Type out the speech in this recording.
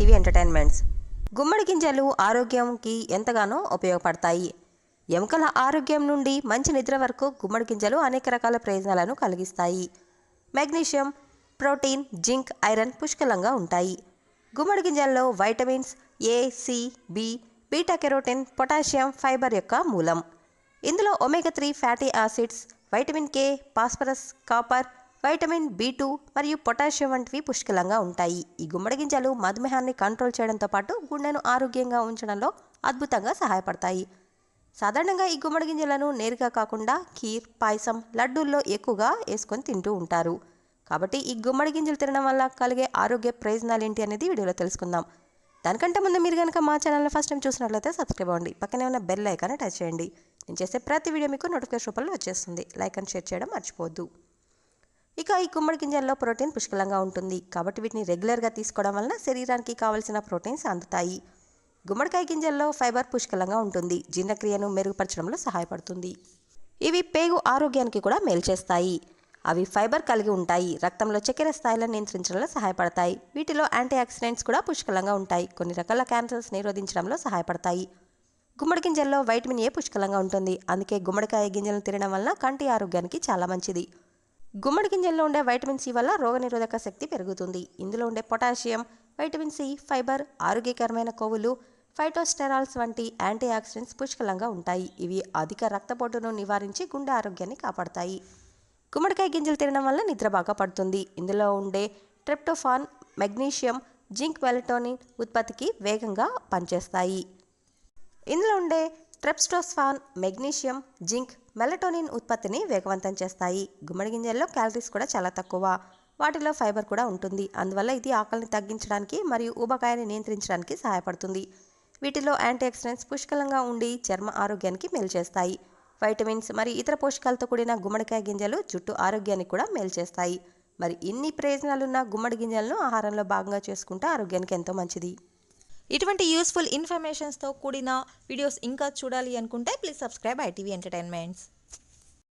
Entertainments గుమ్మడి గింజలు ఆరోగ్యంకి ఎంతగానో ఉపయోగపడతాయి. ఎముకల ఆరోగ్యం నుండి మంచి నిద్ర వరకు గుమ్మడి గింజలు అనేక రకాల ప్రయోజనాలను కలిగిస్తాయి. మెగ్నీషియం ప్రోటీన్ జింక్ ఐరన్ పుష్కలంగా ఉంటాయి. గుమ్మడి గింజల్లో vitamins A C B beta carotene potassium fibre యొక్క మూలం. ఇందులో omega three fatty acids vitamin K phosphorus copper vitamin B two మరియు పొటాషియం వంటివి పుష్కలంగా ఉంటాయి. ఈ గుమ్మడి గింజలు మధుమేహాన్ని కంట్రోల్ చేయడంతో పాటు గుండెను ఆరోగ్యంగా ఉంచడంలో అద్భుతంగా సహాయపడతాయి. సాధారణంగా ఈ గుమ్మడి గింజలను నేరుగా కాకుండా కీర్ పాయసం లడ్డూల్లో ఎక్కువగా వేసుకొని తింటూ ఉంటారు. కాబట్టి ఈ గుమ్మడి గింజలు తినడం వల్ల కలిగే ఆరోగ్య ప్రయోజనాలు ఏంటి అనేది వీడియోలో తెలుసుకుందాం. దానికంటే ముందు మీరు కనుక మా ఛానల్ని ఫస్ట్ టైం చూసినట్లయితే సబ్స్క్రైబ్ అవ్వండి. పక్కనే ఉన్న బెల్ ఐకాన్ని టచ్ చేయండి. నేను చేసే ప్రతి వీడియో మీకు నోటిఫికేషన్ రూపంలో వచ్చేస్తుంది. లైక్ అండ్ షేర్ చేయడం మర్చిపోవద్దు. ఇక ఈ గుమ్మడి గింజల్లో ప్రోటీన్ పుష్కలంగా ఉంటుంది. కాబట్టి వీటిని రెగ్యులర్గా తీసుకోవడం వలన శరీరానికి కావలసిన ప్రోటీన్స్ అందుతాయి. గుమ్మడికాయ గింజల్లో ఫైబర్ పుష్కలంగా ఉంటుంది. జీర్ణక్రియను మెరుగుపరచడంలో సహాయపడుతుంది. ఇవి పేగు ఆరోగ్యానికి కూడా మేలు చేస్తాయి. అవి ఫైబర్ కలిగి ఉంటాయి. రక్తంలో చక్కెర స్థాయిలను నియంత్రించడంలో సహాయపడతాయి. వీటిలో యాంటీ ఆక్సిడెంట్స్ కూడా పుష్కలంగా ఉంటాయి. కొన్ని రకాల క్యాన్సర్స్ నిరోధించడంలో సహాయపడతాయి. గుమ్మడి గింజల్లో వైటమిన్ ఏ పుష్కలంగా ఉంటుంది. అందుకే గుమ్మడికాయ గింజలను తినడం వలన కంటి ఆరోగ్యానికి చాలా మంచిది. గుమ్మడి గింజల్లో ఉండే వైటమిన్ సి వల్ల రోగనిరోధక శక్తి పెరుగుతుంది. ఇందులో ఉండే పొటాషియం వైటమిన్ సి ఫైబర్ ఆరోగ్యకరమైన కొవ్వులు ఫైటోస్టెరాల్స్ వంటి యాంటీ ఆక్సిడెంట్స్ పుష్కలంగా ఉంటాయి. ఇవి అధిక రక్తపోటును నివారించి గుండె ఆరోగ్యాన్ని కాపాడతాయి. గుమ్మడికాయ గింజలు తినడం వల్ల నిద్ర బాగా పడుతుంది. ఇందులో ఉండే ట్రిప్టోఫాన్ మెగ్నీషియం జింక్ మెలటోనిన్ ఉత్పత్తికి వేగంగా పనిచేస్తాయి. ఇందులో ఉండే ట్రెప్స్టోస్ఫాన్ మెగ్నీషియం జింక్ మెలటోనిన్ ఉత్పత్తిని వేగవంతం చేస్తాయి. గుమ్మడి గింజల్లో క్యాలరీస్ కూడా చాలా తక్కువ. వాటిలో ఫైబర్ కూడా ఉంటుంది. అందువల్ల ఇది ఆకలిని తగ్గించడానికి మరియు ఊబకాయాన్ని నియంత్రించడానికి సహాయపడుతుంది. వీటిలో యాంటీ ఆక్సిడెంట్స్ పుష్కలంగా ఉండి చర్మ ఆరోగ్యానికి మేలు చేస్తాయి. వైటమిన్స్ మరియు ఇతర పోషకాలతో కూడిన గుమ్మడికాయ గింజలు జుట్టు ఆరోగ్యానికి కూడా మేలు చేస్తాయి. మరి ఇన్ని ప్రయోజనాలున్న గుమ్మడి గింజలను ఆహారంలో భాగంగా చేసుకుంటే ఆరోగ్యానికి ఎంతో మంచిది. ఇటువంటి యూస్ఫుల్ ఇన్ఫర్మేషన్స్తో కూడిన వీడియోస్ ఇంకా చూడాలి అనుకుంటే ప్లీజ్ సబ్స్క్రైబ్ ఐటీవీ ఎంటర్టైన్మెంట్స్.